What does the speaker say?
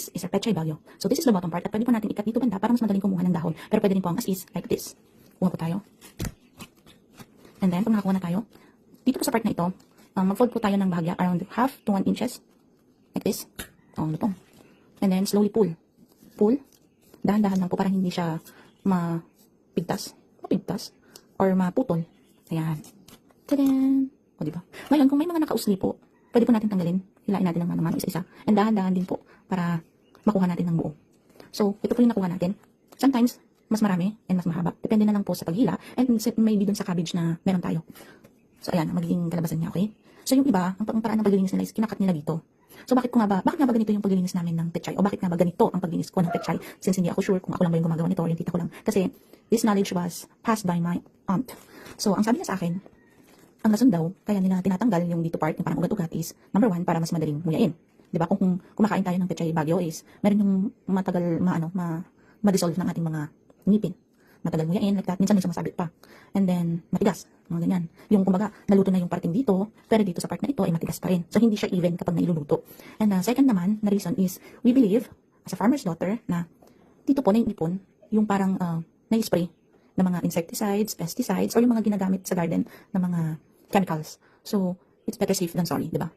this is our pechay bagyo. So this is the bottom part at pwede po natin ikat dito banda para mas madaling kumuha ng dahon. Pero pwede rin po ang as is, like this. Kuha po tayo. And then, pag nakakuha na tayo, dito po sa part na ito, um, mag-fold po tayo ng bahagya around half to 1 inches. Like this. O, ano po. And then, slowly pull. Pull. Dahan-dahan lang po para hindi siya mapigtas. Mapigtas. Or maputol. Ayan. Tadaan! O, diba? Ngayon, kung may mga nakausli po, pwede po natin tanggalin. Hilain natin ng manaman isa-isa. And dahan-dahan din po para makuha natin ng buo. So, ito po yung nakuha natin. Sometimes, mas marami and mas mahaba. Depende na lang po sa paghila and maybe dun sa cabbage na meron tayo. So, ayan, magiging kalabasan niya, okay? So, yung iba, ang, ang paraan ng paglilinis nila is kinakat nila dito. So, bakit ko nga ba, bakit nga ba ganito yung paglilinis namin ng pechay? O bakit nga ba ganito ang paglilinis ko ng pechay? Since hindi ako sure kung ako lang ba yung gumagawa nito or yung tita ko lang. Kasi, this knowledge was passed by my aunt. So, ang sabi niya sa akin, ang lason daw, kaya nila tinatanggal yung dito part, yung parang ugat-ugat is, number one, para mas madaling nguyain. Di ba? Kung, kumakain tayo ng pechay bagyo is, meron yung matagal, maano, ma, ma-dissolve ng ating mga ngipin. Matagal nguyain, like that. Minsan may sumasabit pa. And then, matigas. Mga ganyan. Yung, kumbaga, naluto na yung parting dito, pero dito sa part na ito ay matigas pa rin. So, hindi siya even kapag nailuluto. And uh, second naman, na reason is, we believe, as a farmer's daughter, na dito po, naiipon, yung parang, uh, na-spray ng mga insecticides, pesticides, or yung mga ginagamit sa garden na mga chemicals. So, it's better safe than sorry, di ba?